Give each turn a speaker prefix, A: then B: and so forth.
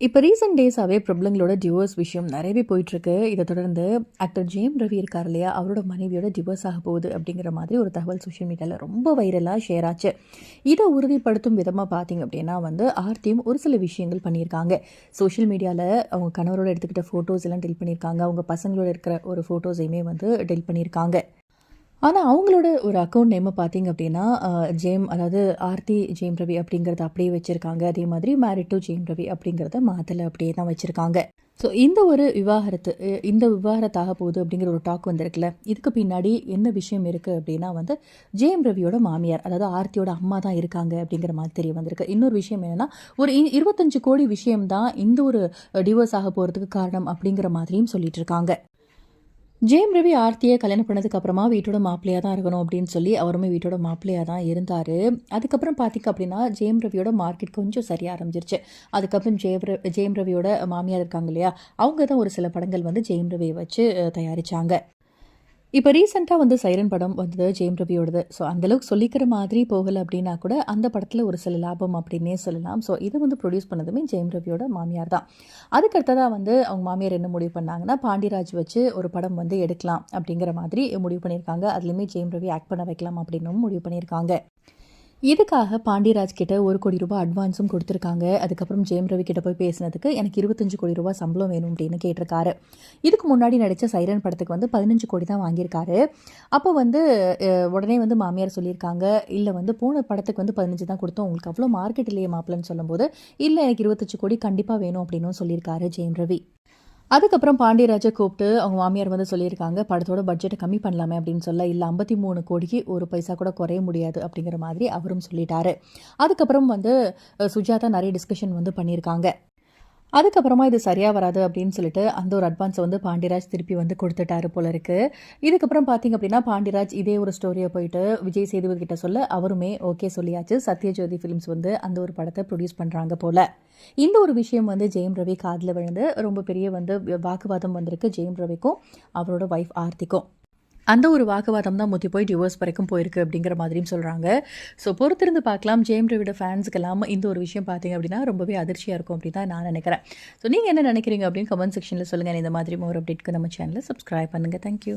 A: இப்போ recent டேஸாகவே பிரபலங்களோட divorce விஷயம் நிறையவே போயிட்டுருக்கு. இதை தொடர்ந்து ஆக்டர் ஜெயம் ரவி இருக்கார் இல்லையா? அவரோட மனைவியோட டிவோர்ஸ் ஆக போகுது அப்படிங்கிற மாதிரி ஒரு தகவல் சோஷியல் மீடியாவில் ரொம்ப வைரலாக ஷேர் ஆச்சு. இதை உறுதிப்படுத்தும் விதமாக பார்த்தீங்க அப்படின்னா வந்து ஆர்த்தியும் ஒரு சில விஷயங்கள் பண்ணியிருக்காங்க. சோஷியல் மீடியாவில் அவங்க கணவரோட எடுத்துக்கிட்ட ஃபோட்டோஸ் எல்லாம் டெல் பண்ணியிருக்காங்க. அவங்க பசங்களோட இருக்கிற ஒரு ஃபோட்டோஸையுமே வந்து டெல் பண்ணியிருக்காங்க. ஆனால் அவங்களோட ஒரு அக்கௌண்ட் நேமை பார்த்தீங்க அப்படின்னா ஜேம் அதாவது ஆர்த்தி ஜெயம் ரவி அப்படிங்கிறத அப்படியே வச்சுருக்காங்க. அதே மாதிரி மேரிட் டு ஜெயம் ரவி அப்படிங்கிறத மாத்தலை அப்படியே தான் வச்சுருக்காங்க. ஸோ இந்த ஒரு விவாகரத்து இந்த விவாகரத்தாக போகுது அப்படிங்கிற ஒரு டாக் வந்திருக்குல்ல இதுக்கு பின்னாடி என்ன விஷயம் இருக்குது அப்படின்னா வந்து ஜெயம் ரவியோட மாமியார் அதாவது ஆர்த்தியோட அம்மா தான் இருக்காங்க அப்படிங்கிற மாதிரி தெரிய வந்திருக்கு. இன்னொரு விஷயம் என்னென்னா ஒரு இருபத்தஞ்சு கோடி விஷயம் தான் இந்த ஒரு டிவோர்ஸ் ஆக போகிறதுக்கு காரணம் அப்படிங்கிற மாதிரியும் சொல்லிட்டு இருக்காங்க. ஜெயம் ரவி ஆர்த்தியை கல்யாணம் பண்ணதுக்கு அப்புறமா வீட்டோட மாப்பிள்ளையாக தான் இருக்கணும் அப்படின்னு சொல்லி அவருமே வீட்டோட மாப்பிள்ளையாக தான் இருந்தார். அதுக்கப்புறம் பார்த்திங்க அப்படின்னா ஜெயம் ரவியோட மார்க்கெட் கொஞ்சம் சரியாக ஆரம்பிச்சிருச்சு. அதுக்கப்புறம் ஜெயம் ஜெயம் ரவியோட மாமியார் இருக்காங்க இல்லையா அவங்க தான் ஒரு சில படங்கள் வந்து ஜெயம் ரவியை வச்சு தயாரித்தாங்க இப்போ ரீசெண்டாக வந்து சைரன் படம் வந்தது ஜெயம் ரவியோடது. ஸோ அந்தளவுக்கு சொல்லிக்கிற மாதிரி போகலை அப்படின்னா கூட அந்த படத்தில் ஒரு சில லாபம் அப்படின்னே சொல்லலாம். ஸோ இதை வந்து ப்ரொடியூஸ் பண்ணதுமே ஜெயம் ரவியோட மாமியார் தான். அதுக்கடுத்ததாக வந்து அவங்க மாமியார் என்ன முடிவு பண்ணாங்கன்னா பாண்டியராஜ் வச்சு ஒரு படம் வந்து எடுக்கலாம் அப்படிங்கிற மாதிரி முடிவு பண்ணியிருக்காங்க. அதுலேயுமே ஜெயம் ரவி ஆக்ட் பண்ண வைக்கலாம் அப்படின்னும் முடிவு பண்ணியிருக்காங்க. இதுக்காக பாண்டியராஜ் கிட்ட ஒரு கோடி ரூபாய் அட்வான்ஸும் கொடுத்துருக்காங்க. அதுக்கப்புறம் ஜெயம் ரவி கிட்ட போய் பேசினதுக்கு எனக்கு இருபத்தஞ்சு கோடி ரூபாய் சம்பளம் வேணும் அப்படின்னு கேட்டிருக்காரு. இதுக்கு முன்னாடி நடித்த சைரன் படத்துக்கு வந்து பதினஞ்சு கோடி தான் வாங்கியிருக்காரு. அப்போ வந்து உடனே வந்து மாமியார் சொல்லியிருக்காங்க இல்லை வந்து போன படத்துக்கு வந்து பதினஞ்சு தான் கொடுத்தோம். உங்களுக்கு அவ்வளோ மார்க்கெட் இல்லையே மாப்பிள்ளன்னு சொல்லும்போது இல்லை எனக்கு இருபத்தஞ்சு கோடி கண்டிப்பாக வேணும் அப்படின்னு சொல்லியிருக்காரு ஜெயம் ரவி. அதுக்கப்புறம் பாண்டியராஜை கூப்பிட்டு அவங்க மாமியார் வந்து சொல்லியிருக்காங்க படத்தோட பட்ஜெட்டை கம்மி பண்ணலாமே அப்படின்னு சொல்ல இல்லை ஐம்பத்தி மூணு கோடிக்கு ஒரு பைசா கூட குறைய முடியாது அப்படிங்கிற மாதிரி அவரும் சொல்லிட்டாரு. அதுக்கப்புறம் வந்து சுஜாதா நிறைய டிஸ்கஷன் வந்து பண்ணியிருக்காங்க. அதுக்கப்புறமா இது சரியாக வராது அப்படின்னு சொல்லிட்டு அந்த ஒரு அட்வான்ஸை வந்து பாண்டியராஜ் திருப்பி வந்து கொடுத்துட்டாரு போல இருக்கு. இதுக்கப்புறம் பார்த்தீங்க அப்படின்னா பாண்டியராஜ் இதே ஒரு ஸ்டோரியை போயிட்டு விஜய் சேதுபதி கிட்ட சொல்ல அவருமே ஓகே சொல்லியாச்சு. சத்யஜோதி ஃபிலிம்ஸ் வந்து அந்த ஒரு படத்தை ப்ரொடியூஸ் பண்ணுறாங்க போல. இந்த ஒரு விஷயம் வந்து ஜெயம் ரவி காதில் விழுந்து ரொம்ப பெரிய வந்து வாக்குவாதம் வந்திருக்கு ஜெயம் ரவிக்கும் அவரோட ஒய்ஃப் ஆர்த்திக்கும். அந்த ஒரு வாக்குவாதம் தான் முத்தி போய் டிவோர்ஸ் வரைக்கும் போயிருக்கு அப்படிங்கிற மாதிரியும் சொல்கிறாங்க ஸோ பொறுத்திருந்து பார்க்கலாம். ஜெயம் ரவியோட ஃபேன்ஸுக்கெல்லாம் இந்த ஒரு விஷயம் பார்த்தீங்க அப்படின்னா ரொம்பவே அதிர்ச்சியாக இருக்கும் அப்படின்னு தான் நான் நினைக்கிறேன். ஸோ நீங்கள் என்ன நினைக்கிறீங்க அப்படின்னு கமெண்ட் செக்ஷனில் சொல்லுங்கள் இந்த மாதிரி ஒரு அப்டேட்க்கு நம்ம சேனலை சப்ஸ்கிரைப் பண்ணுங்கள் தேங்க்யூ